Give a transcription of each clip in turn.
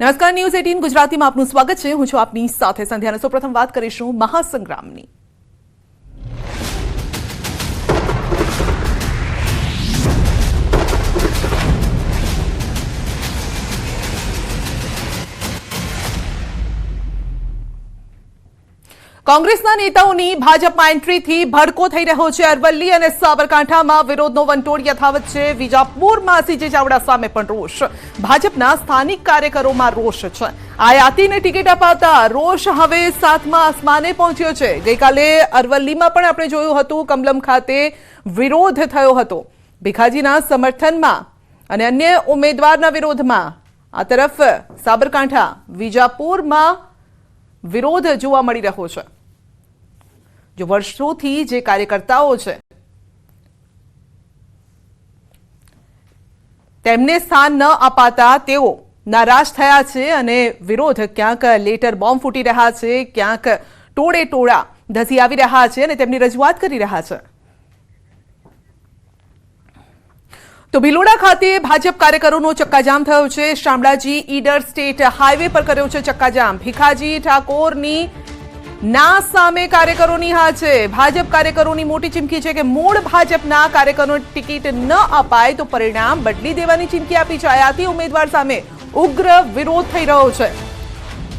નમસ્કાર, news eighteen ગુજરાતીમાં આપનું સ્વાગત છે. હું છું આપની સાથે સંધ્યાને સૌપ્રથમ વાત કરીશું મહાસંગ્રામની. કોંગ્રેસના નેતાઓની ભાજપમાં એન્ટ્રીથી ભડકો થઈ રહ્યો છે. અરવલ્લી અને સાબરકાંઠામાં વિરોધનો વંટોળ યથાવત છે. વિજાપુરમાં સીજે ચાવડા સામે પણ રોષ. ભાજપના સ્થાનિક કાર્યકરોમાં રોષ છે. આયાતીને ટિકિટ અપાતા રોષ હવે સાતમા આસમાને પહોંચ્યો છે. ગઈકાલે અરવલ્લીમાં પણ આપણે જોયું હતું કમલમ ખાતે વિરોધ થયો હતો. ભીખાજીના સમર્થનમાં અને અન્ય ઉમેદવારના વિરોધમાં. આ તરફ સાબરકાંઠા, વિજાપુરમાં વિરોધ જોવા મળી રહ્યો છે. જો વર્ષોથી જે કાર્યકર્તાઓ છે, તેમને સ્થાન ન અપાતા તેઓ નારાજ થયા છે અને વિરોધ ક્યાંક લેટર બોમ્બ ફૂટી રહ્યા છે, ક્યાંક ટોળે ટોળા ધસી આવી રહ્યા છે અને તેમની રજૂઆત કરી રહ્યા છે. તો ભીલોડા ખાતે ભાજપ કાર્યકરોનો ચક્કાજામ થયો છે. શામળાજી ઈડર સ્ટેટ હાઈવે પર કર્યો છે ચક્કાજામ. ભીખાજી ઠાકોરની ના સામે કાર્યકરોની હા છે. ભાજપ કાર્યકરોની મોટી ચીમકી છે કે મૂળ ભાજપના કાર્યકરોને ટિકિટ ન અપાય તો પરિણામ બદલી દેવાની ચીમકી આપી છે. આયાતી ઉમેદવાર સામે ઉગ્ર વિરોધ થઈ રહ્યો છે.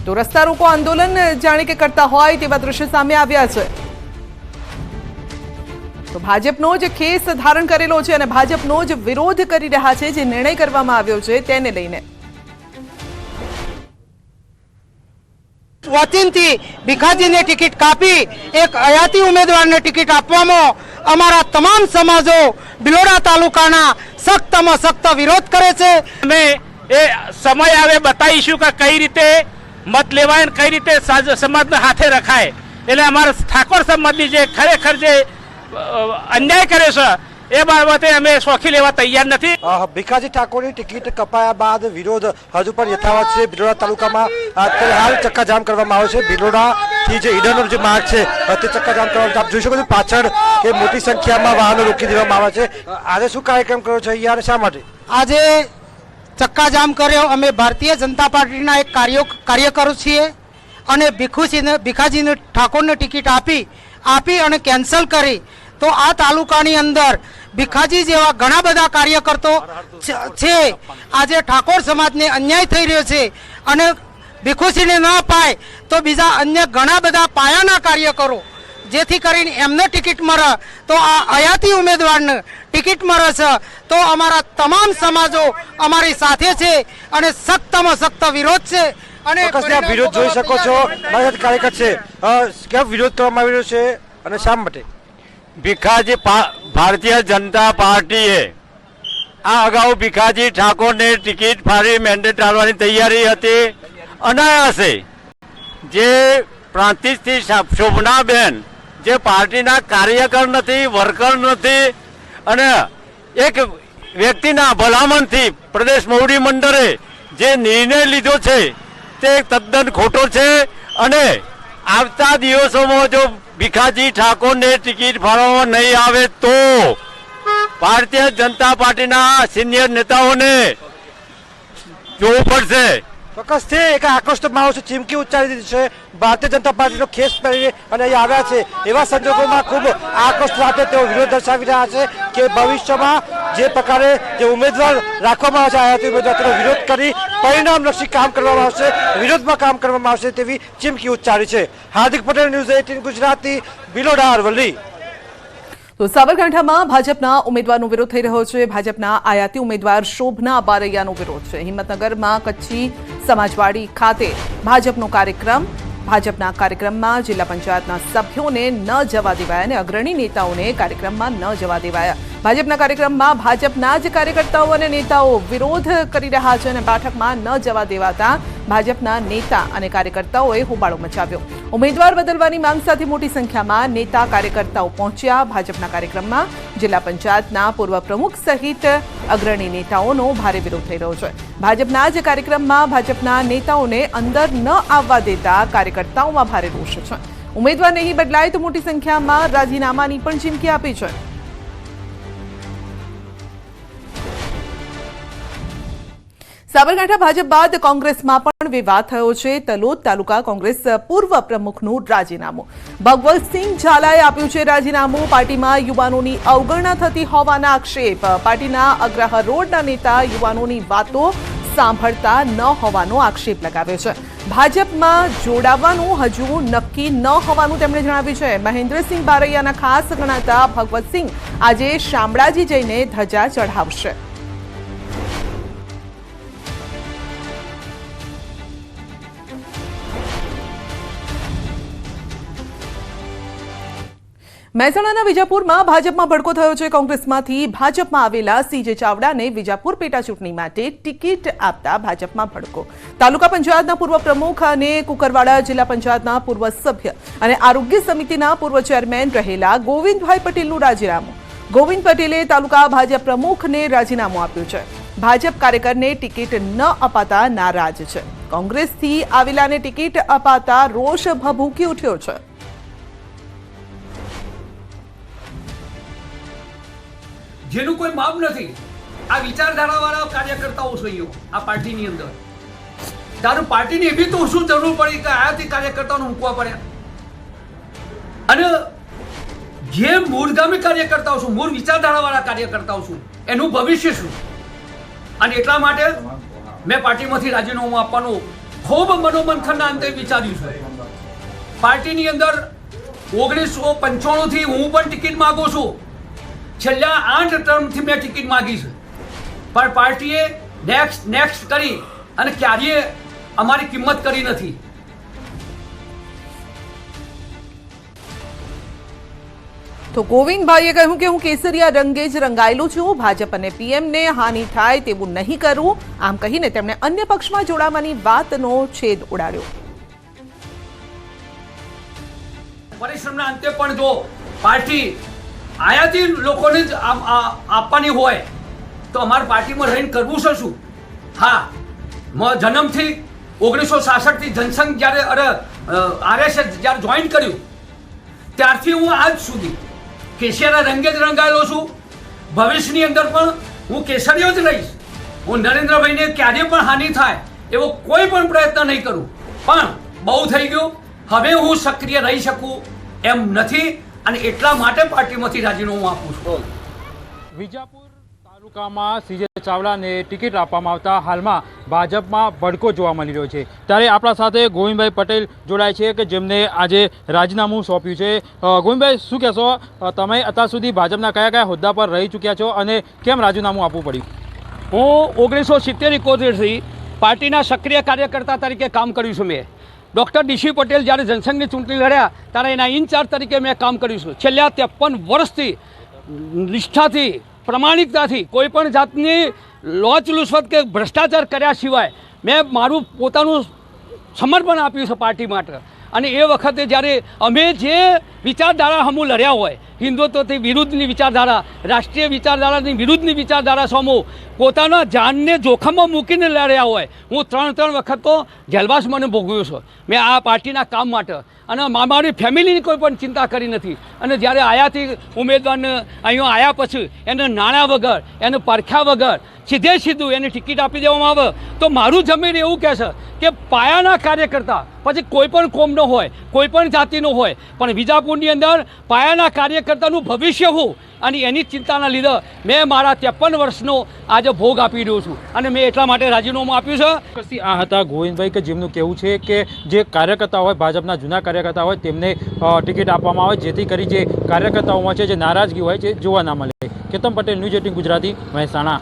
તો રસ્તા રોકો આંદોલન જાણે કે કરતા હોય તેવા દ્રશ્ય સામે આવ્યા છે. તો ભાજપનો જ ખેસ ધારણ કરેલો છે અને ભાજપનો જ વિરોધ કરી રહ્યા છે જે નિર્ણય કરવામાં આવ્યો છે તેને લઈને. વચનથી ભીખાજીને ટિકિટ કાપી એક અયાતી ઉમેદવારને ટિકિટ આપવામાં અમારા તમામ સમાજો બિલોડા તાલુકાના સખ્તમાં સખ્ત વિરોધ કરે છે. અમે એ સમય આવે બતાવીશું કે કઈ રીતે મત લેવાય કઈ રીતે સાજ- સમાજને હાથે રખાય. એટલે અમારા ઠાકોર સમાજની જે ખરેખર જે અન્યાય કર્યો છે એ બાબતે અમે શોખી લેવા તૈયાર નથી. ભીખાજી ઠાકોરની ટિકિટ કપાયા બાદ વિરોધ હજુ પણ યથાવત છે. ભિલોડા તાલુકામાં અત્યારે હાલ ચક્કાજામ કરવામાં આવ્યો છે. ભિલોડાથી જે ઈડરનો જે માર્ગ છે તે ચક્કાજામ કરવામાં આપ જોઈ શકો છો પાછળ કે મોટી સંખ્યામાં વાહનો રોકી દેવામાં આવે છે. આજે શું કાર્યક્રમ કર્યો છે અહીંયા અને શા માટે? આજે ચક્કાજામ કર્યો. અમે ભારતીય જનતા પાર્ટીના એક કાર્યો કાર્યકરો છીએ અને ભીખુજીને ભીખાજીને ઠાકોરને ટિકિટ આપી આપી અને કેન્સલ કરી. તો આ તાલુકાની અંદર ભીખાજી જેવા ઘણા બધા કાર્યકર્તો છે- આજે ઠાકોર સમાજને અન્યાય થઈ રહ્યો છે અને ભીખુશીને ન અપાય તો બીજા અન્ય ઘણા બધા પાયાના કાર્યકરો, જેથી કરીને એમને ટિકિટ મળે. તો આ અયાતી ઉમેદવારને ટિકિટ મળે છે. તો અમારા તમામ સમાજો અમારી સાથે છે અને સખ્તમાં સખ્ત વિરોધ છે. અને આપ વિરોધ જોઈ શકો છો મારી સાથે કાર્યકર છે કેમ વિરોધ કરવામાં આવી રહ્યો છે અને શા માટે? ભીખાજી પા- ભારતીય જનતા પાર્ટીએ આ અગાઉ ભીખાજી ઠાકોરને ટિકિટ ફાડી મેન્ડેટ ટાળવાની તૈયારી હતી. અનાયાસે જે પ્રાંતિજથી શોભનાબેન જે પાર્ટીના કાર્યકર નથી વર્કર નથી અને એક વ્યક્તિના ભલામણથી પ્રદેશ મોવડી મંડળે જે નિર્ણય લીધો છે તે તદ્દન ખોટો છે અને આવતા દિવસોમાં જો ભીખાજી ઠાકોરને ટિકિટ ફાળવવામાં નહીં આવે તો ભારતીય જનતા પાર્ટીના સિનિયર નેતાઓને જોવું પડશે. ચોક્કસથી એક આક્રોશ માણસો ચીમકી ઉચ્ચારી દીધી છે. ભારતીય જનતા પાર્ટીનો ખેસ પહેરી અને અહીં આવ્યા છે. એવા સંજોગોમાં ખૂબ આક્રોશ સાથે તેઓ વિરોધ દર્શાવી રહ્યા છે કે ભવિષ્યમાં જે પ્રકારે જે ઉમેદવાર રાખવામાં આવે છે ઉમેદવાર તેનો વિરોધ કરી પરિણામલક્ષી કામ કરવામાં આવશે, વિરોધમાં કામ કરવામાં આવશે તેવી ચીમકી ઉચ્ચારી છે. Hardik Patel, news eighteen Gujarati, Biloda Aravalli. તો સાબરકાંઠામાં ભાજપના ઉમેદવારનો વિરોધ થઈ રહ્યો છે. ભાજપના આયાતી ઉમેદવાર શોભના બારૈયાનો વિરોધ છે. હિંમતનગરમાં કચ્છી સમાજવાડી ખાતે ભાજપનો કાર્યક્રમ. ભાજપના કાર્યક્રમમાં જિલ્લા પંચાયતના સભ્યોને ન જવા દેવાયા અને અગ્રણી નેતાઓને કાર્યક્રમમાં ન જવા દેવાયા. ભાજપના કાર્યક્રમમાં ભાજપના જ કાર્યકર્તાઓ અને નેતાઓ વિરોધ કરી રહ્યા છે અને બેઠકમાં ન જવા દેવાતા ભાજપના નેતા અને કાર્યકર્તાઓએ હોબાળો મચાવ્યો. ઉમેદવાર બદલવાની માંગ સાથે મોટી સંખ્યામાં નેતા કાર્યકર્તાઓ પહોંચ્યા ભાજપના કાર્યક્રમમાં. જિલ્લા પંચાયતના પૂર્વ પ્રમુખ સહિત અગ્રણી નેતાઓનો ભારે વિરોધ થઈ રહ્યો છે. ભાજપના જ કાર્યક્રમમાં ભાજપના નેતાઓને અંદર ન આવવા દેતા કાર્યકર્તાઓમાં ભારે રોષ છે. ઉમેદવાર નહીં બદલાય તો મોટી સંખ્યામાં રાજીનામાની પણ ચીમકી આપી છે. સાબરકાંઠા ભાજપ બાદ કોંગ્રેસમાં પણ વિવાદ થયો છે. તલોદ તાલુકા કોંગ્રેસ પૂર્વ પ્રમુખનું રાજીનામું. ભગવતસિંહ ઝાલાએ આપ્યું છે રાજીનામું. પાર્ટીમાં યુવાનોની અવગણના થતી હોવાના આક્ષેપ. પાર્ટીના અગ્રહ રોડના નેતા યુવાનોની વાતો સાંભળતા ન હોવાનો આક્ષેપ લગાવ્યો છે. ભાજપમાં જોડાવાનું હજુ નક્કી ન હોવાનું તેમણે જણાવ્યું છે. મહેન્દ્રસિંહ બારૈયાના ખાસ ગણાતા ભગવતસિંહ આજે શામળાજી જઈને ધજા ચઢાવશે. મહેસાણાના વિજાપુરમાં ભાજપમાં ભડકો થયો છે. કોંગ્રેસમાંથી ભાજપમાં આવેલા સીજે ચાવડાને વિજાપુર પેટા ચૂંટણી માટે ટિકિટ આપતા ભાજપમાં ભડકો. તાલુકા પંચાયતના પૂર્વ પ્રમુખ અને કુકરવાડા જિલ્લા પંચાયતના પૂર્વ સભ્ય અને આરોગ્ય સમિતિના પૂર્વ ચેરમેન રહેલા ગોવિંદભાઈ પટેલનું રાજીનામું. ગોવિંદ પટેલે તાલુકા ભાજપ પ્રમુખને રાજીનામું આપ્યું છે. ભાજપ કાર્યકરને ટિકિટ ન અપાતા નારાજ છે. કોંગ્રેસથી આવેલાને ટિકિટ અપાતા રોષ ભભૂકી ઉઠ્યો છે. જેનું કોઈ માપ નથી. આ વિચારધારાવાળા કાર્યકર્તાઓ અહીંયા આ પાર્ટીની અંદર. તારું પાર્ટીની એવી તો શું જરૂર પડી કે આયાથી કાર્યકર્તાઓને મૂકવા પડ્યા? અને જે મૂળગામી કાર્યકર્તાઓ છું, મૂળ વિચારધારાવાળા કાર્યકર્તાઓ છું, એનું ભવિષ્ય શું? અને એટલા માટે મેં પાર્ટીમાંથી રાજીનામું આપવાનું ખૂબ મનોમંથનના અંતે વિચાર્યું છે. પાર્ટીની અંદર ઓગણીસો પંચાણુંથી હું પણ ટિકિટ માગું છું. છેલ્લા આઠ ટર્મથી મેં ટિકિટ માગી છે. પણ પાર્ટીએ નેક્સ્ટ નેક્સ્ટ કરી અને ક્યારેય અમારી કિંમત કરી નથી. તો ગોવિંદભાઈએ કહ્યું કે હું કેસરિયા રંગે જ રંગાયેલું છું. ભાજપ અને પીએમને હાનિ થાય તેવું નહીં કરું. આમ કહીને તેમણે અન્ય પક્ષમાં જોડાવાની વાતનો છેદ ઉડાડ્યો. પરિશ્રમના અંતે પણ જો પાર્ટી આયાથી લોકોને જ આપવાની હોય તો અમારી પાર્ટીમાં રહીને કરવું છે શું? હા, મ- જન્મથી ઓગણીસો સાસઠથી જનસંઘ જ્યારે અરે આરએસએસ જ્યારે જોઈન કર્યું, ત્યારથી હું આજ સુધી કેસરિયા રંગે જ રંગાયેલો છું. ભવિષ્યની અંદર પણ હું કેસરીઓ જ રહીશ. હું નરેન્દ્રભાઈને ક્યારે પણ હાનિ થાય એવો કોઈ પણ પ્રયત્ન નહીં કરું. પણ બહુ થઈ ગયું. હવે હું સક્રિય રહી શકું એમ નથી. અને એટલા માટે પાર્ટીમાંથી રાજીનામું આપું છું. વિજાપુર તાલુકામાં સીજે ચાવડાને ટિકિટ આપવામાં આવતા હાલમાં ભાજપમાં ભડકો જોવા મળી રહ્યો છે. ત્યારે આપણા સાથે ગોવિંદભાઈ પટેલ જોડાય છે કે જેમને આજે રાજીનામું સોંપ્યું છે. ગોવિંદભાઈ શું કહેશો? તમે અત્યાર સુધી ભાજપના કયા કયા હોદ્દા પર રહી ચૂક્યા છો અને કેમ રાજીનામું આપવું પડ્યું? હું ઓગણીસો સિત્તેર ઇકોતેરથી પાર્ટીના સક્રિય કાર્યકર્તા તરીકે કામ કર્યું છું મેં. ડૉક્ટર ડીસી પટેલ જ્યારે જનસંઘની ચૂંટણી લડ્યા, ત્યારે એના ઇન્ચાર્જ તરીકે મેં કામ કર્યું છું. છેલ્લા ત્રેપન વર્ષથી, નિષ્ઠાથી, પ્રમાણિકતાથી કોઈપણ જાતની લોચ લુસવત કે ભ્રષ્ટાચાર કર્યા સિવાય મેં મારું પોતાનું સમર્પણ આપ્યું છે પાર્ટી માટે. અને એ વખતે જ્યારે અમે જે વિચારધારા હમું લડ્યા હોય હિન્દુત્વથી વિરુદ્ધની વિચારધારા, રાષ્ટ્રીય વિચારધારાની વિરુદ્ધની વિચારધારા સમૂહ પોતાના જાનને જોખમમાં મૂકીને લડ્યા હોય. હું ત્રણ ત્રણ વખત તો જેલવાસ મને ભોગવ્યો છું. મેં આ પાર્ટીના કામ માટે અને મારી ફેમિલીની કોઈ પણ ચિંતા કરી નથી. અને જ્યારે આયાથી ઉમેદવારને અહીંયા આવ્યા પછી એને નાણાં વગર, એને પરખ્યા વગર સીધે સીધું એને ટિકિટ આપી દેવામાં આવે, તો મારું જમીન એવું કહેશે કે પાયાના કાર્યકર્તા, પછી કોઈ પણ કોમનો હોય, કોઈ પણ જાતિનો હોય, પણ વિજાપુરની અંદર પાયાના કાર્યકર્તાનું ભવિષ્ય હું અને એની ચિંતાના લીધે મેં મારા ત્રેપન વર્ષનો આજે ભોગ આપી રહ્યો છું. અને મેં એટલા માટે રાજીનામું આપ્યું છે. આ હતા ગોવિંદભાઈ કે જેમનું કહેવું છે કે જે કાર્યકર્તા હોય, ભાજપના જૂના કાર્યકર્તા હોય, તેમને ટિકિટ આપવામાં આવે, જેથી કરી જે કાર્યકર્તાઓમાં છે, જે નારાજગી હોય છે, જોવા ના મળે. Ketan Patel, news eighteen Gujarati, Mahesana.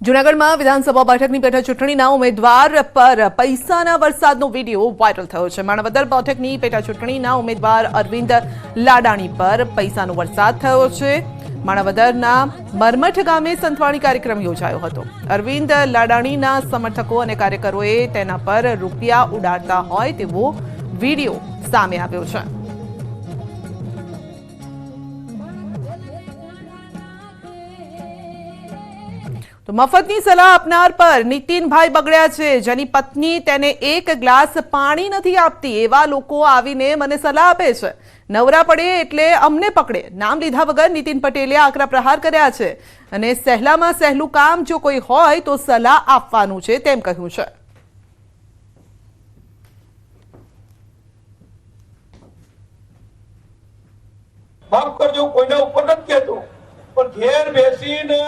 જૂનાગઢમાં વિધાનસભા બેઠકની પેટા ચૂંટણીના ઉમેદવાર પર પૈસાના વરસાદનો વીડિયો વાયરલ થયો છે. માણાવદર બેઠકની પેટા ચૂંટણીના ઉમેદવાર અરવિંદ લાડાણી પર પૈસાનો વરસાદ થયો છે. માણાવદરના મરમઠ ગામે સંતવાણી કાર્યક્રમ યોજાયો હતો. અરવિંદ લાડાણીના સમર્થકો અને કાર્યકરોએ તેના પર રૂપિયા ઉડાડતા હોય તેવો વીડિયો સામે આવ્યો છે. તો મફતની સલાહ આપનાર પર નીતિનભાઈ બગડ્યા છે. જેની પત્ની તેને એક ગ્લાસ પાણી નથી આપતી એવા લોકો આવીને મને સલાહ આપે છે. નવરા પડે એટલે અમને પકડે. નામ લીધા વગર નીતિન પટેલે આકરા પ્રહાર કર્યા છે. અને સહેલામાં સહેલું કામ જો કોઈ હોય તો સલાહ આપવાનું છે તેમ કહ્યું છે. માફ કરજો, કોઈના ઉપર નથી કહેતો. પણ ઘેર બેસીને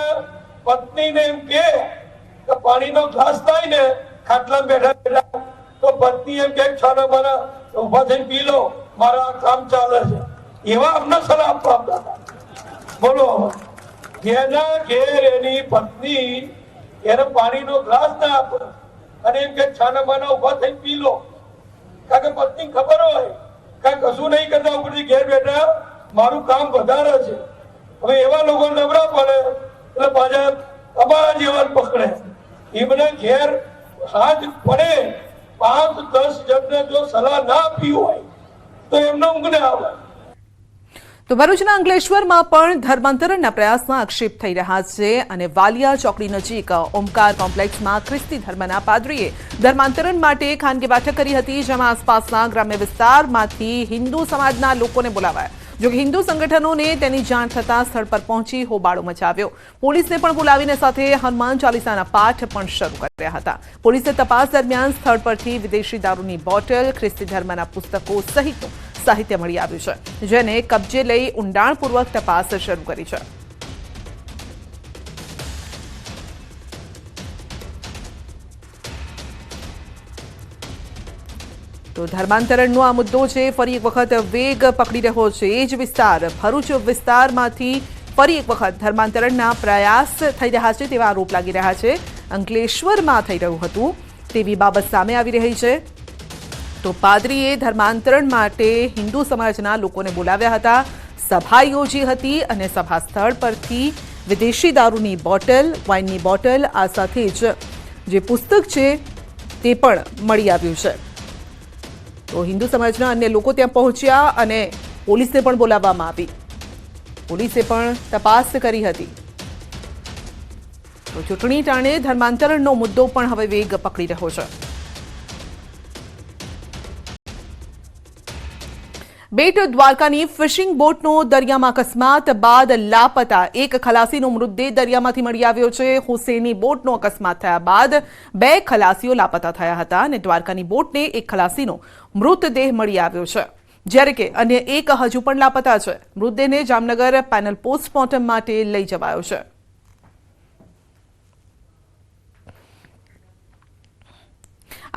પત્નીને એમ કે પાણીનો ગ્લાસ થાય ને, ખાટલા બેઠા બેઠા, તો પત્ની એમ કે છાના મારા ઊભા થઈને પી લો, મારા કામ ચાલે છે. એવા અમને સલાહ આપવા આપતા બોલો જેના ઘેર એની પત્ની, એને પાણીનો ગ્લાસ ના આપે, અને એમ કે છાના માના ઊભા થઈને પી લો. કારણ કે પત્ની ખબર હોય કાંઈ કશું નહીં કરતા ઉપરથી ઘેર બેઠા, મારું કામ વધારે છે. હવે એવા લોકો નબળા પડે એટલે પાછા અમારા પકડે એમને ઘેર સાંજ પડે, પાંચ, દસ જણને જો સલાહ ના આપી હોય, તો એમને ઊંઘને આવે. તો ભરૂચના અંકલેશ્વરમાં પણ ધર્માંતરણના પ્રયાસમાં આક્ષેપ થઈ રહ્યા છે અને વાલિયા ચોકડી નજીક ઓમકાર કોમ્પ્લેક્સમાં ખ્રિસ્તી ધર્મના પાદરીએ ધર્માંતરણ માટે ખાનગી બેઠક કરી હતી, જેમાં આસપાસના ગ્રામ્ય વિસ્તારમાંથી હિન્દુ સમાજના લોકોને બોલાવાયા. જોકે હિન્દુ સંગઠનોને તેની જાણ થતાં સ્થળ પર પહોંચી હોબાળો મચાવ્યો. પોલીસને પણ બોલાવીને સાથે હનુમાન ચાલીસાના પાઠ પણ શરૂ કર્યા હતા. પોલીસે તપાસ દરમિયાન સ્થળ પરથી વિદેશી દારૂની બોટલ, ખ્રિસ્તી ધર્મના પુસ્તકો સહિતનું સાહિત્ય મળી આવ્યું છે, જેને કબજે લઈ ઊંડાણપૂર્વક તપાસ શરૂ કરી છે. તો ધર્માંતરણનો આ મુદ્દો છે. ફરી એક વખત વેગ પકડી રહ્યો છે. એ જ વિસ્તાર, ભરૂચ વિસ્તારમાંથી ફરી એક વખત ધર્માંતરણના પ્રયાસ થઈ રહ્યા છે તેવા આરોપ લાગી રહ્યા છે. અંકલેશ્વરમાં થઈ રહ્યું હતું તેવી બાબત સામે આવી રહી છે. તો પાદરીએ ધર્માંતરણ માટે હિન્દુ સમાજના લોકોને બોલાવ્યા હતા. સભા યોજી હતી અને સભા સ્થળ પરથી વિદેશી દારૂની બોટલ, વાઇનની બોટલ આ સાથે જ જે પુસ્તક છે તે પણ મળી આવ્યું છે. તો હિન્દુ સમાજના અન્ય લોકો ત્યાં પહોંચ્યા અને પોલીસને પણ બોલાવવામાં આવી. પોલીસે પણ તપાસ કરી હતી. તો ચૂંટણી ટાણે ધર્માંતરણનો મુદ્દો પણ હવે વેગ પકડી રહ્યો છે. બેટ દ્વારકાની ફિશિંગ બોટનો દરિયામાં અકસ્માત બાદ લાપતા એક ખલાસીનો મૃતદેહ દરિયામાંથી મળી આવ્યો છે. હુસેની બોટનો અકસ્માત થયા બાદ બે ખલાસીઓ લાપતા થયા હતા અને દ્વારકાની બોટને એક ખલાસીનો મૃતદેહ મળી આવ્યો છે. જ્યારે કે અન્ય એક હજુ પણ લાપતા છે. મૃતદેહને જામનગર પેનલ પોસ્ટમોર્ટમ માટે લઈ જવાયો છે.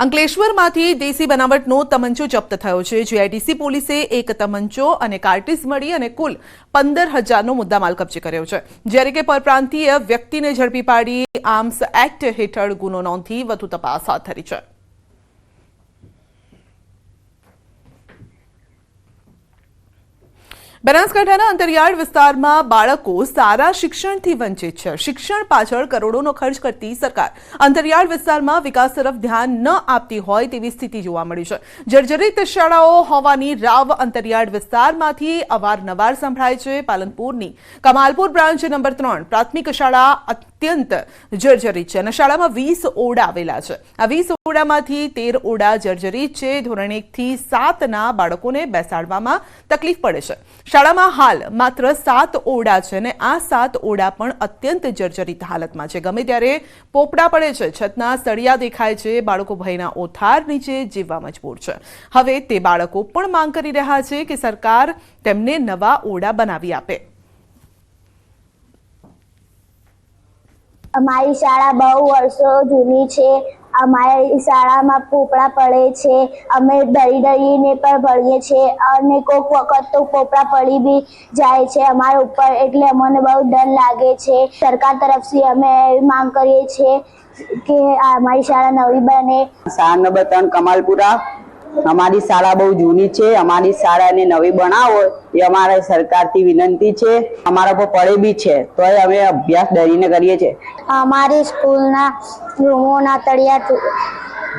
અંકલેશ્વરમાંથી દેશી બનાવટનો તમંચો જપ્ત થયો છે. જીઆઈડીસી પોલીસે એક તમંચો અને કાર્ટીસ મળી અને કુલ પંદર હજારનો મુદ્દામાલ કબજે કર્યો છે. જ્યારે કે પરપ્રાંતીય વ્યક્તિને ઝડપી પાડી આર્મ્સ એક્ટ હેઠળ ગુનો નોંધી વધુ તપાસ હાથ ધરી છે. બનાસકાંઠાના અંતરિયાળ વિસ્તારમાં બાળકો સારા શિક્ષણથી વંચિત છે. શિક્ષણ પાછળ કરોડોનો ખર્ચ કરતી સરકાર અંતરિયાળ વિસ્તારમાં વિકાસ તરફ ધ્યાન ન આપતી હોય તેવી સ્થિતિ જોવા મળી છે. જર્જરિત શાળાઓ હોવાની રાવ અંતરિયાળ વિસ્તારમાંથી અવારનવાર સંભળાય છે. પાલનપુરની કમાલપુર બ્રાન્ચ નંબર ત્રણ પ્રાથમિક શાળા અત્યંત જર્જરિત છે અને શાળામાં વીસ ઓરડા આવેલા છે. આ વીસ ઓરડામાંથી તેર ઓરડા જર્જરિત છે. ધોરણ એકથી સાતના બાળકોને બેસાડવામાં તકલીફ પડે છે. શાળામાં હાલ માત્ર સાત ઓરડા છે અને આ સાત ઓરડા પણ અત્યંત જર્જરિત હાલતમાં છે. ગમે ત્યારે પોપડા પડે છે, છતના સળિયા દેખાય છે, બાળકો ભયના ઓથાર નીચે જીવવા મજબૂર છે. હવે તે બાળકો પણ માંગ કરી રહ્યા છે કે સરકાર તેમને નવા ઓરડા બનાવી આપે. અમારી શાળા બહુ વર્ષો જૂની છે. અમારી શાળામાં પોપડા પડે છે. અમે ડરી ડરીને પણ ભણીએ છીએ અને કોઈક વખત તો પોપડા પડી બી જાય છે અમારા ઉપર એટલે અમને બહુ ડર લાગે છે. સરકાર તરફથી અમે એવી માંગ કરીએ છીએ કે અમારી શાળા નવી બને. શાળા નંબર ત્રણ કમાલપુરા. અમારી શાળા બહુ જૂની છે, અમારી શાળાને નવી બનાવો, એ અમારા સરકારથી વિનંતી છે. અમારા પર પડે બી છે, તોય અમે અભ્યાસ ડરીને કરીએ છીએ. અમારી સ્કૂલના રૂમોના તળિયા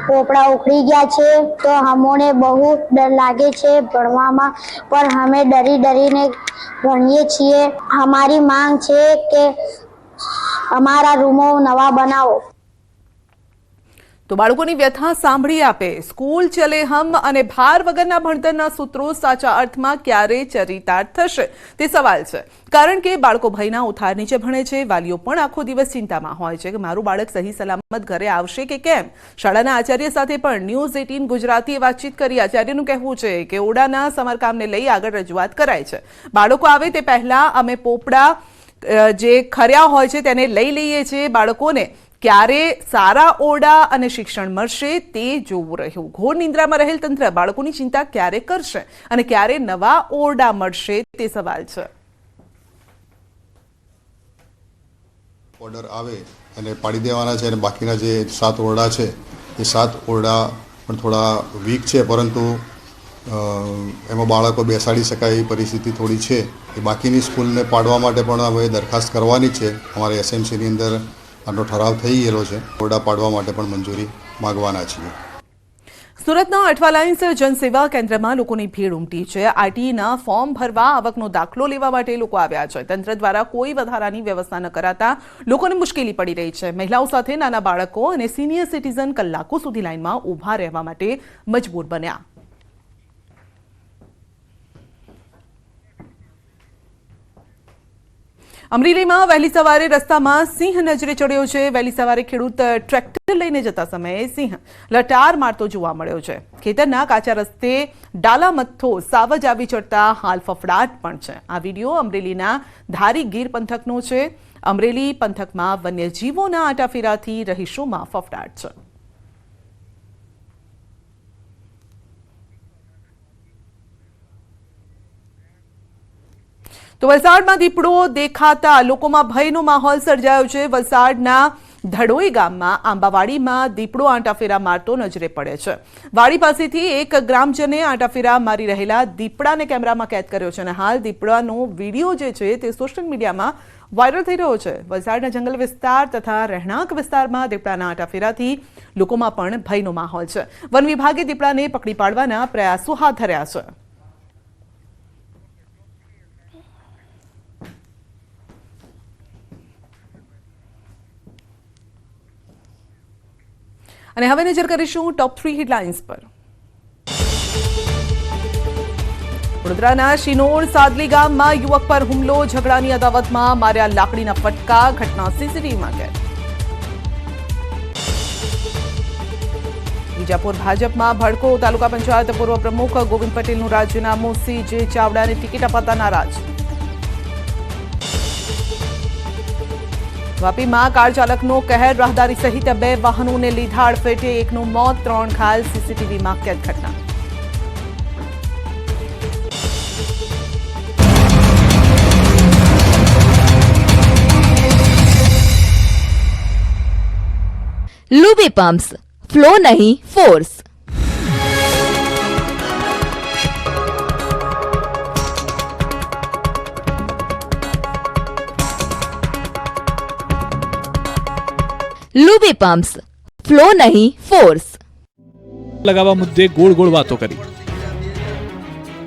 પોપડા ઉખડી ગયા છે, તો અમોને બહુ ડર લાગે છે ભણવામાં, પણ અમે ડરી ડરીને ભણીએ છીએ. અમારી માંગ છે કે અમારા રૂમો નવા બનાવો. તો બાળકોની વ્યથા સાંભળી આપે. સ્કૂલ ચલે હમ અને ભાર વગરના ભણતરના સૂત્રો સાચા અર્થમાં ક્યારે ચરિતાર્થ થશે? તે સવાલ છે. કારણ કે બાળકો ભયના ઉથાર નીચે ભણે છે, વાલીઓ પણ આખો દિવસ ચિંતામાં હોય છે કે મારું બાળક સહી સલામત ઘરે આવશે કે કેમ? શાળાના આચાર્ય સાથે પણ ન્યૂઝ એટીન ગુજરાતીએ વાતચીત કરી. આચાર્યનું કહેવું છે કે ઓડાના સમારકામને લઈ આગળ રજૂઆત કરાય છે. બાળકો આવે તે પહેલા અમે પોપડા જે ખર્યા હોય છે તેને લઈ લઈએ છીએ બાળકોને. ક્યારે સારા ઓરડા અને શિક્ષણ મળશે તે જોવું રહ્યું. ઘોર નિંદ્રામાં રહેલ તંત્ર બાળકોની ચિંતા ક્યારે કરશે અને ક્યારે નવા ઓરડા મળશે તે સવાલ છે. ઓર્ડર આવે અને પાડી દેવાના છે અને બાકીના જે સાત ઓરડા છે, એ સાત ઓરડા પણ થોડા વીક છે, પરંતુ એમાં બાળકો બેસાડી શકાય એવી પરિસ્થિતિ થોડી છે. એ બાકીની સ્કૂલને પાડવા માટે પણ હવે દરખાસ્ત કરવાની છે. અમારે એસએમસીની અંદર આનો ઠરાવ થઈ ગયેલો છે. ઓરડા પાડવા માટે પણ મંજૂરી માગવાના છીએ. સુરતના અઠવાલાઇન્સ જનસેવા કેન્દ્રમાં લોકોની ભીડ ઉમટી છે. આરટીઈના ફોર્મ ભરવા આવકનો દાખલો લેવા માટે લોકો આવ્યા છે. તંત્ર દ્વારા કોઈ વધારાની વ્યવસ્થા ન કરાતા લોકોને મુશ્કેલી પડી રહી છે. મહિલાઓ સાથે નાના બાળકો અને સિનિયર સિટીઝન કલાકો સુધી લાઇનમાં ઊભા રહેવા માટે મજબૂર બન્યા. અમરેલીમાં વહેલી સવારે રસ્તામાં સિંહ નજરે ચડ્યો છે. વહેલી સવારે ખેડૂત ટ્રેક્ટર લઈને જતા સમયે સિંહ લટાર મારતો જોવા મળ્યો છે. ખેતરના કાચા રસ્તે ડાલા મથ્થો સાવજ આવી ચડતા હાલ ફફડાટ પણ છે. આ વીડિયો અમરેલીના ધારી ગીર પંથકનો છે. અમરેલી પંથકમાં વન્યજીવોના આટાફેરાથી રહીશોમાં ફફડાટ છે. તો વલસાડમાં દીપડો દેખાતા લોકોમાં ભયનો માહોલ સર્જાયો છે. વલસાડના ધડોઈ ગામમાં આંબાવાડીમાં દીપડો આંટાફેરા મારતો નજરે પડે છે. વાડી પાસેથી એક ગ્રામજને આંટાફેરા મારી રહેલા દીપડાને કેમેરામાં કેદ કર્યો છે અને હાલ દીપડાનો વીડિયો જે છે તે સોશિયલ મીડિયામાં વાયરલ થઈ રહ્યો છે. વલસાડના જંગલ વિસ્તાર તથા રહેણાંક વિસ્તારમાં દીપડાના આંટાફેરાથી લોકોમાં પણ ભયનો માહોલ છે. વન વિભાગે દીપડાને પકડી પાડવાના પ્રયાસો હાથ ધર્યા છે. અને હવે નજર કરીશું ટોપ થ્રી હેડલાઇન્સ પર. વડોદરાના શિનોર સાદલી ગામમાં યુવક પર હુમલો, ઝઘડાની અદાવતમાં માર્યા લાકડીના ફટકા, ઘટના સીસીટીવીમાં કેદ. બીજાપુર ભાજપમાં ભડકો, તાલુકા પંચાયત પૂર્વ પ્રમુખ ગોવિંદ પટેલનું રાજીનામું સી જે ચાવડાને ટિકિટ અપાતા નારાજ. વાપીમાં કાર ચાલકનો કહેર રાહદારી સહિત બે વાહનોને લીધા અડફેટે એકનું મોત, ત્રણ ઘાયલ સીસીટીવીમાં કેદ ઘટના. લુબી પમ્પ્સ, ફ્લો નહીં, ફોર્સ. લુબી પમ્પ્સ ફ્લો નહીં ફોર્સ લગાવવા મુદ્દે ગોળ ગોળ વાતો કરી.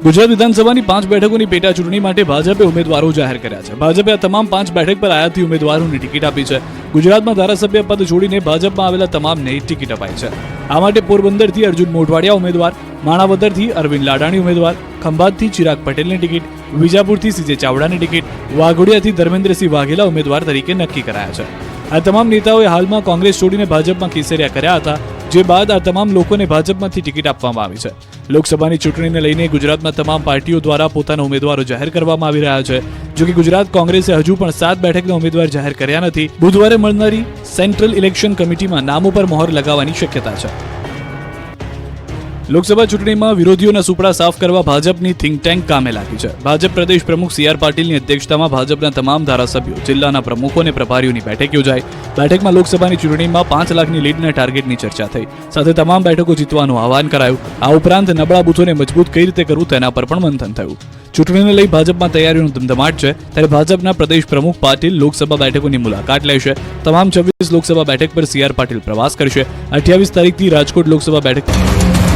ગુજરાત વિધાનસભાની પાંચ બેઠકોની પેટા ચૂંટણી માટે ભાજપે ઉમેદવારો જાહેર કર્યા છે. ભાજપે આ તમામ પાંચ બેઠક પર આયાતી ઉમેદવારોની ટિકિટ આપી છે. ગુજરાતમાં ધારાસભ્ય પદ છોડીને ભાજપમાં આવેલા તમામને ટિકિટ અપાઈ છે. આ માટે પોરબંદરથી અર્જુન મોઢવાડિયા ઉમેદવાર, માણાવદરથી અરવિંદ લાડાણી ઉમેદવાર, ખંભાતથી ચિરાગ પટેલની ટિકિટ, વિજાપુરથી સીજે ચાવડાની ટિકિટ, વાઘોડિયાથી ધર્મેન્દ્રસિંહ વાઘેલા ઉમેદવાર તરીકે નક્કી કરાયા છે. આ તમામ નેતાઓએ હાલમાં કોંગ્રેસ છોડીને ભાજપમાં કેસરિયા કર્યા હતા, જે બાદ આ તમામ લોકોને ભાજપમાંથી ટિકિટ આપવામાં આવી છે. લોકસભાની ચૂંટણીને લઈને ગુજરાતમાં તમામ પાર્ટીઓ દ્વારા પોતાના ઉમેદવારો જાહેર કરવામાં આવી રહ્યા છે. જો કે ગુજરાત કોંગ્રેસે હજુ પણ સાત બેઠકના ઉમેદવાર જાહેર કર્યા નથી. બુધવારે મળનારી સેન્ટ્રલ ઇલેક્શન કમિટીમાં નામો પર મહોર લગાવવાની શક્યતા છે. લોકસભા ચૂંટણીમાં વિરોધીઓના સુપડા સાફ કરવા ભાજપની થિંક ટેન્ક કામે લાગી છે. ભાજપ પ્રદેશ પ્રમુખ સી આર પાટીલની અધ્યક્ષતામાં ભાજપના તમામ ધારાસભ્યો, જિલ્લાના પ્રમુખો અને પ્રભારીઓની બેઠક યોજાઈ. બેઠકમાં લોકસભાની ચૂંટણીમાં પાંચ લાખની લીડના ટાર્ગેટની ચર્ચા થઈ. સાથે તમામ બેઠકો જીતવાનું આહવાન કરાયું. આ ઉપરાંત નબળા બૂથોને મજબૂત કઈ રીતે કરવું તેના પર પણ મંથન થયું. ચૂંટણીને લઈ ભાજપમાં તૈયારીનો ધમધમાટ છે. ત્યારે ભાજપના પ્રદેશ પ્રમુખ પાટીલ લોકસભા બેઠકોની મુલાકાત લેશે. તમામ છવ્વીસ લોકસભા બેઠક પર સી આર પાટીલ પ્રવાસ કરશે. અઠ્યાવીસ તારીખથી રાજકોટ લોકસભા બેઠક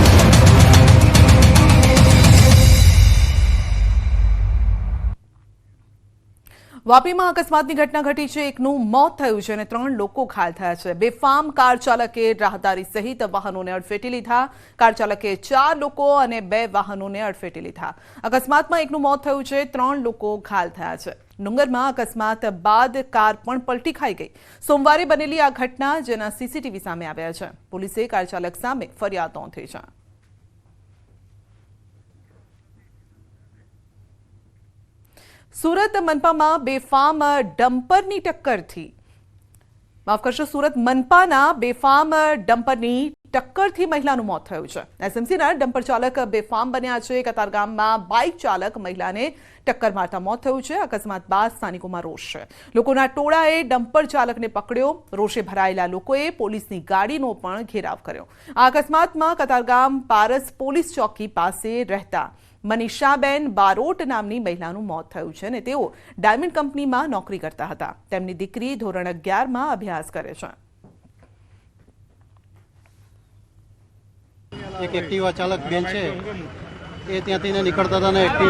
વાપીમાં અકસ્માતની ઘટના ઘટી છે. એકનું મોત થયું છે અને ત્રણ લોકો ઘાયલ થયા છે. બેફામ કાર ચાલકે રાહદારી સહિત વાહનોને અડફેટી લીધા. કાર ચાલકે ચાર લોકો અને બે વાહનોને અડફેટી લીધા. અકસ્માતમાં એકનું મોત થયું છે. ત્રણ લોકો ઘાયલ થયા છે. ડુંગરમાં અકસ્માત બાદ કાર પણ પલટી ખાઈ ગઈ. સોમવારે બનેલી આ ઘટના જેના સીસીટીવી સામે આવ્યા છે. પોલીસે કાર ચાલક સામે ફરિયાદ નોંધી છે. સુરત મનપામાં બેફામ ડમ્પરની ટક્કરથી. માફ કરશો, સુરત મનપાના બેફામ ડમ્પરની ટક્કરથી મહિલાનું મોત થયું છે. એસએમસીના ડમ્પર ચાલક બેફામ બન્યા છે. કતારગામમાં બાઇક ચાલક મહિલાને ટક્કર મારતા મોત થયું છે. અકસ્માત બાદ સ્થાનિકોમાં રોષ છે. લોકોના ટોળાએ ડમ્પર ચાલકને પકડ્યો. રોષે ભરાયેલા લોકોએ પોલીસની ગાડીનો પણ ઘેરાવ કર્યો. આ અકસ્માતમાં કતારગામ પારસ પોલીસ ચોકી પાસે રહેતા મનીષાબેન બારોટ નામની મહિલાનું મોત થયું છે અને તેઓ ડાયમંડ કંપનીમાં નોકરી કરતા હતા. તેમની દીકરી ધોરણ અગિયારમાં અભ્યાસ કરે છે. એક એક્ટિવા ચાલક બેન છે. એ ત્યાંથી નીકળતા હતા ને એક્ટિવ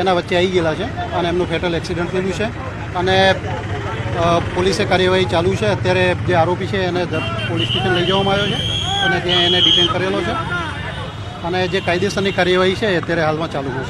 એના વચ્ચે આવી ગયેલા છે અને એમનું ફેટલ એક્સિડન્ટ થયું છે. અને પોલીસે કાર્યવાહી ચાલુ છે. અત્યારે જે આરોપી છે એને પોલીસ સ્ટેશન લઈ જવામાં આવ્યો છે અને ત્યાં એને ડિટેન કરેલો છે. અને જે કાયદેસરની કાર્યવાહી છે અત્યારે હાલમાં ચાલુ છે.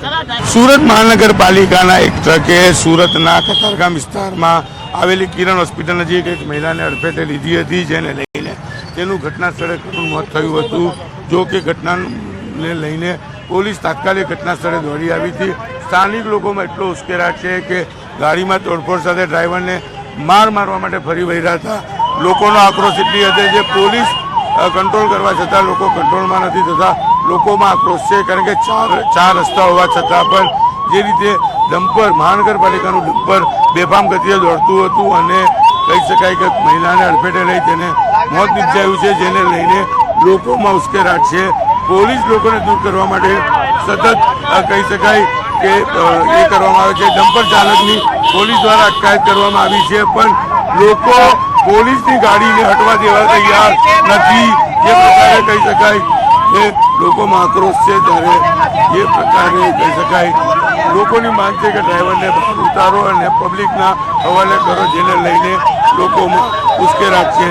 સુરત મહાનગરપાલિકાના એક ટ્રકે સુરતના કતારગામ વિસ્તારમાં આવેલી કિરણ હોસ્પિટલ નજીક એક મહિલાને અડફેટે લીધી હતી, જેને લઈને તેનું ઘટના સ્થળે મોત થયું હતું. જો કે ઘટનાને લઈને પોલીસ તાત્કાલિક ઘટના સ્થળે દોડી આવી હતી. સ્થાનિક લોકોમાં એટલો ઉશ્કેરાટ છે કે ગાડીમાં તોડફોડ સાથે ડ્રાઈવરને માર મારવા માટે ફરી વળ્યા હતા. લોકોનો આક્રોશ એટલી હતી જે પોલીસ કંટ્રોલ કરવા છતાં લોકો કંટ્રોલમાં નથી થતા. લોકોમાં આક્રોશ છે, કારણ કે ચાર ચાર રસ્તા હોવા છતાં પણ જે રીતે ડમ્પર, મહાનગરપાલિકાનું ડમ્પર બેફામ ગતિએ દોડતું હતું અને કહી શકાય કે મહિલાને અડફેટે લઈ તેને મોત નિપજાયું છે, જેને લઈને લોકોમાં ઉશ્કેરાટ છે. પોલીસ લોકોને દૂર કરવા માટે સતત કહી શકાય કે એ કરવામાં આવે છે. ડમ્પર ચાલકની પોલીસ દ્વારા અટકાયત કરવામાં આવી છે, પણ લોકો પોલીસની ગાડીને હટવા દેવા તૈયાર નથી. જે પ્રકારે કહી શકાય કે લોકોમાં આક્રોશ છે ત્યારે એ પ્રકારે કહી શકાય, લોકોની માંગ છે કે ડ્રાઈવરને બહાર ઉતારો અને પબ્લિકના હવાલે કરો જેને લઈને લોકોમાં ઉશ્કેરાટ છે.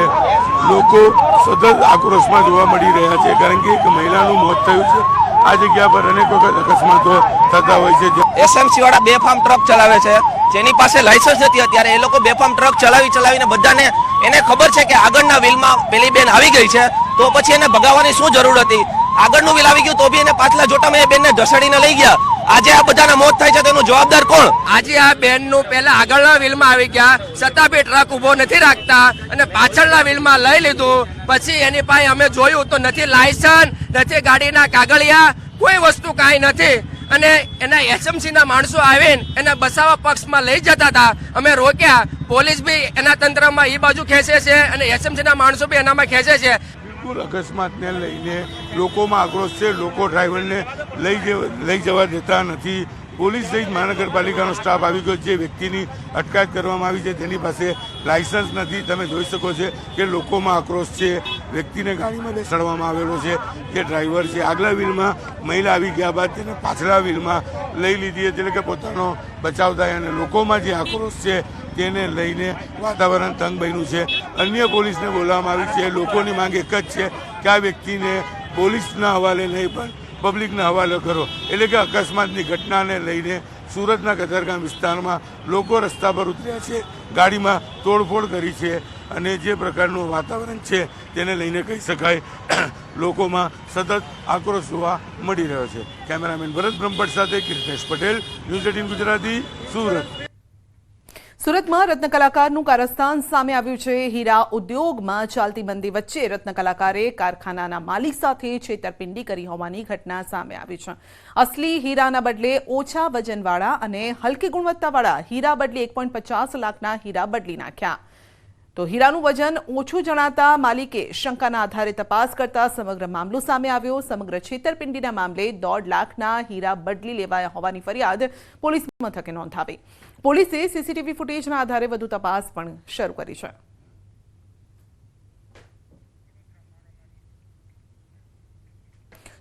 લોકો સતત આક્રોશમાં જોવા મળી રહ્યા છે, કારણ કે એક મહિલાનું મોત થયું છે. આ જગ્યા પર અનેક વખત અકસ્માતો થતા હોય છે. એસએમસી વાળા બેફામ ટ્રક ચલાવે છે. જેની પાસે લાયસન્સ નથી અત્યારે. એ લોકો બેફામ ટ્રક ચલાવી ચલાવીને બધાને, એને ખબર છે કે આગળના વ્હીલમાં પેલી બેન આવી ગઈ છે. તો પછી એને ભગાવવાની શું જરૂર હતી? આગળનું વ્હીલ આવી ગયું તો બી એને પાછલા જોટામાં એ બેનને ઢસડીને લઈ ગયા. આજે આ બધાના મોત થાય છે તેનો જવાબદાર કોણ? આજે આ બેનનું પેલા આગળના વ્હીલમાં આવી ગયા છતાં બી ટ્રક ઊભો નથી રાખતા અને પાછળના વ્હીલમાં લઈ લીધું. પછી એની પાસે અમે જોયું તો નથી લાયસન્સ, નથી ગાડીના કાગળિયા, કોઈ વસ્તુ કાંઈ નથી. અને એના એસએમસી ના માણસો આવીને એને બસાવા પક્ષમાં લઈ જતા હતા. અમે રોક્યા. પોલીસ બી એના તંત્રમાં એ બાજુ ખેંચે છે અને એસએમસી ના માણસો બી એનામાં ખેંચે છે. બિલકુલ અકસ્માતને લઈને લોકોમાં આક્રોશ છે. લોકો ડ્રાઈવરને લઈ લઈ જવા દેતા નથી. પોલીસ સહિત મહાનગરપાલિકાનો સ્ટાફ આવી ગયો જે વ્યક્તિની અટકાયત કરવામાં આવી છે, તેની પાસે લાયસન્સ નથી. તમે જોઈ શકો છો કે લોકોમાં આક્રોશ છે. વ્યક્તિને ગાડીમાં બેસાડવામાં આવેલો છે જે ડ્રાઈવર છે. આગલા વ્હીલમાં મહિલા આવી ગયા બાદ તેને પાછલા વ્હીલમાં લઈ લીધી એટલે કે પોતાનો બચાવ થાય અને લોકોમાં જે આક્રોશ છે તેને લઈને વાતાવરણ તંગ બન્યું છે. અન્ય પોલીસને બોલાવવામાં આવી છે. લોકોની માંગ એક જ છે કે આ વ્યક્તિને પોલીસના હવાલે નહીં, પણ પબ્લિકના હવાલે કરો. એટલે કે અકસ્માતની ઘટનાને લઈને સુરતના કતારગામ વિસ્તારમાં લોકો રસ્તા પર ઉતર્યા છે. ગાડીમાં તોડફોડ કરી છે અને જે પ્રકારનું વાતાવરણ છે તેને લઈને કહી શકાય, લોકોમાં સતત આક્રોશ જોવા મળી રહ્યો છે. કેમેરામેન ભરત બ્રહ્મભટ્ટ સાથે કીર્તેશ પટેલ, ન્યૂઝ એટીન ગુજરાતી, સુરત. સુરતમાં રત્ન કલાકારનું કારસ્તાન સામે આવ્યું છે. હીરા ઉદ્યોગમાં ચાલતી મંદી વચ્ચે રત્ન કલાકારે કારખાનાના માલિક સાથે છેતરપિંડી કરી હોવાની ઘટના સામે આવી છે. અસલી હીરાના બદલે ઓછા વજનવાળા અને હલકી ગુણવત્તાવાળા હીરા બદલે એક પચાસ લાખના હીરા બદલી નાખ્યા. તો હીરાનું વજન ઓછું જણાતા માલિકે શંકાના આધારે તપાસ કરતા સમગ્ર મામલો સામે આવ્યો. સમગ્ર છેતરપિંડીના મામલે દોઢ લાખના હીરા બદલી લેવાયા હોવાની ફરિયાદ પોલીસ મથકે નોંધાવી. પોલીસે સીસીટીવી ફૂટેજના આધારે વધુ તપાસ પણ શરૂ કરી છે.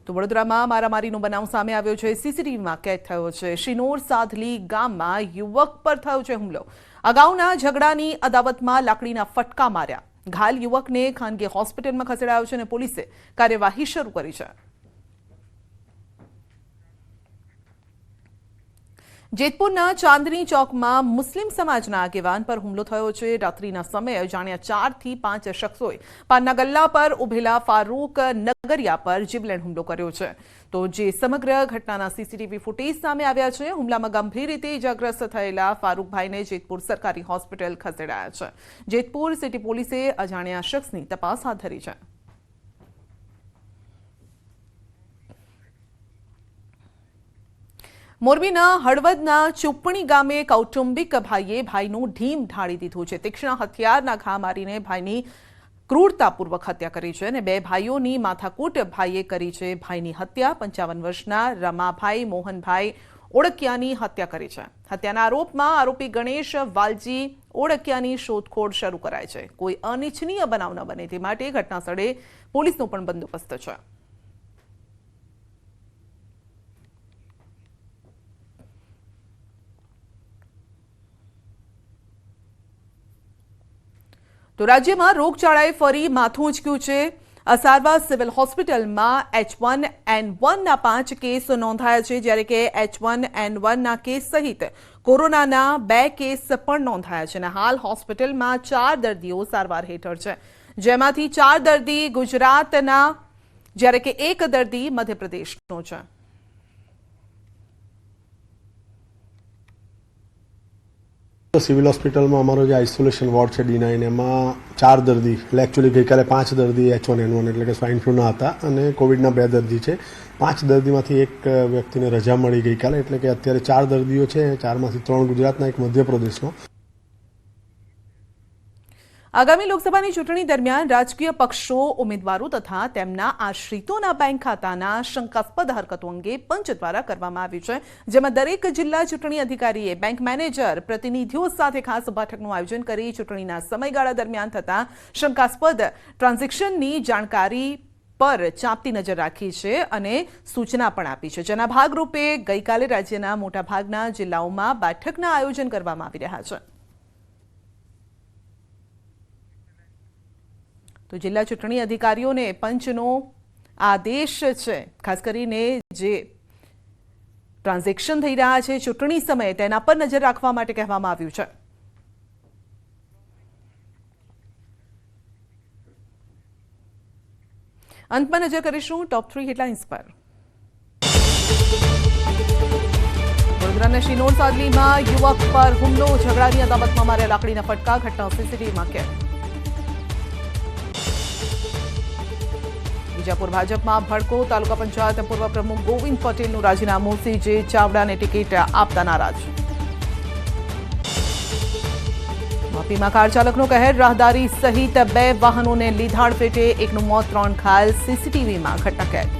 તો વડોદરામાં મારામારીનો બનાવ સામે આવ્યો છે. સીસીટીવીમાં કેદ થયો છે. શિનોર સાધલી ગામમાં યુવક પર થયો છે હુમલો. અગાઉના ઝઘડાની અદાવતમાં લાકડીના ફટકા માર્યા. ઘાયલ યુવકને ખાનગી હોસ્પિટલમાં ખસેડાયો છે અને પોલીસે કાર્યવાહી શરૂ કરી છે. જેતપુરના ચાંદની ચોકમાં મુસ્લિમ સમાજના આગેવાન પર હુમલો થયો છે. રાત્રિના સમયે અજાણ્યા ચારથી પાંચ શખ્સોએ પાનના ગલ્લા પર ઉભેલા ફારૂક નગરિયા પર જીવલેણ હુમલો કર્યો છે. તો જે સમગ્ર ઘટનાના સીસીટીવી ફૂટેજ સામે આવ્યા છે, હુમલામાં ગંભીર રીતે ઇજાગ્રસ્ત થયેલા ફારૂકભાઈને જેતપુર સરકારી હોસ્પિટલ ખસેડાયા છે. જેતપુર સિટી પોલીસે અજાણ્યા શખ્સની તપાસ હાથ ધરી છે. મોરબીના હળવદના ચુપ્પણી ગામે કૌટુંબિક ભાઈએ ભાઈનું ઢીમ ઢાળી દીધું છે. તીક્ષ્ણ હથિયારના ઘા મારીને ભાઈની ક્રૂરતાપૂર્વક હત્યા કરી છે અને બે ભાઈઓની માથાકૂટ ભાઈએ કરી છે. ભાઈની હત્યા, પંચાવન વર્ષના રમાભાઈ મોહનભાઈ ઓળકિયાની હત્યા કરી છે. હત્યાના આરોપમાં આરોપી ગણેશ વાલજી ઓળકિયાની શોધખોળ શરૂ કરાય છે. કોઈ અનિચ્છનીય બનાવ ન બને તે માટે ઘટનાસ્થળે પોલીસનો પણ બંદોબસ્ત છે. તો રાજ્યમાં રોગચાળાએ ફરી માથું ઉંચક્યું છે. અસારવા સિવિલ હોસ્પિટલમાં એચ વન એન વનના પાંચ કેસ નોંધાયા છે, જ્યારે કે એચ વન એન વનના કેસ સહિત કોરોનાના બે કેસ પણ નોંધાયા છે અને હાલ હોસ્પિટલમાં ચાર દર્દીઓ સારવાર હેઠળ છે. જેમાંથી ચાર દર્દી ગુજરાતના, જ્યારે કે એક દર્દી મધ્યપ્રદેશનો છે. સિવિલ હોસ્પિટલમાં અમારો જે આઇસોલેશન વોર્ડ છે ડી નાઇન એમાં ચાર દર્દી. એટલે એકચ્યુઅલી ગઈકાલે પાંચ દર્દી એચ વન એન વન એટલે કે સ્વાઇન ફ્લૂના હતા અને કોવિડના બે દર્દી છે. પાંચ દર્દીમાંથી એક વ્યક્તિને રજા મળી ગઈકાલે. એટલે કે અત્યારે ચાર દર્દીઓ છે. ચારમાંથી ત્રણ ગુજરાતના, એક મધ્યપ્રદેશનો. આગામી લોકસભાની ચૂંટણી દરમિયાન રાજકીય પક્ષો, ઉમેદવારો તથા તેમના આશ્રિતોના બેંક ખાતાના શંકાસ્પદ હરકતો અંગે પંચ દ્વારા કરવામાં આવ્યું છે, જેમાં દરેક જિલ્લા ચૂંટણી અધિકારીએ બેંક મેનેજર, પ્રતિનિધિઓ સાથે ખાસ બેઠકનું આયોજન કરી ચૂંટણીના સમયગાળા દરમિયાન થતા શંકાસ્પદ ટ્રાન્ઝેક્શનની જાણકારી પર ચાંપતી નજર રાખી છે અને સૂચના પણ આપી છે. જેના ભાગરૂપે ગઈકાલે રાજ્યના મોટાભાગના જિલ્લાઓમાં બેઠકના આયોજન કરવામાં આવી રહ્યા છે. તો જિલ્લા ચૂંટણી અધિકારીઓને પંચનો આદેશ છે. ખાસ કરીને જે ટ્રાન્ઝેક્શન થઈ રહ્યા છે ચૂંટણી સમયે તેના પર નજર રાખવા માટે કહેવામાં આવ્યું છે. અંતમાં નજર કરીશું ટોપ થ્રી હેડલાઇન્સ પર. વડોદરાના શિનોર સાદલીમાં યુવક પર હુમલો, ઝઘડાની અદાવતમાં માર્યા લાકડીના ફટકા ઘટના સીસીટીવીમાં કેદ. બીજાપુર ભાજપમાં ભડકો, તાલુકા પંચાયત પૂર્વ પ્રમુખ ગોવિંદ પટેલનું રાજીનામું, સીજે ચાવડાને ટિકિટ આપતા નારાજ. વાપીમાં કાર ચાલકનો કહેર, રાહદારી સહિત બે વાહનોને લીધાડ પેટે એકનું મોત ત્રણ ઘાયલ, સીસીટીવીમાં ઘટના કેદ.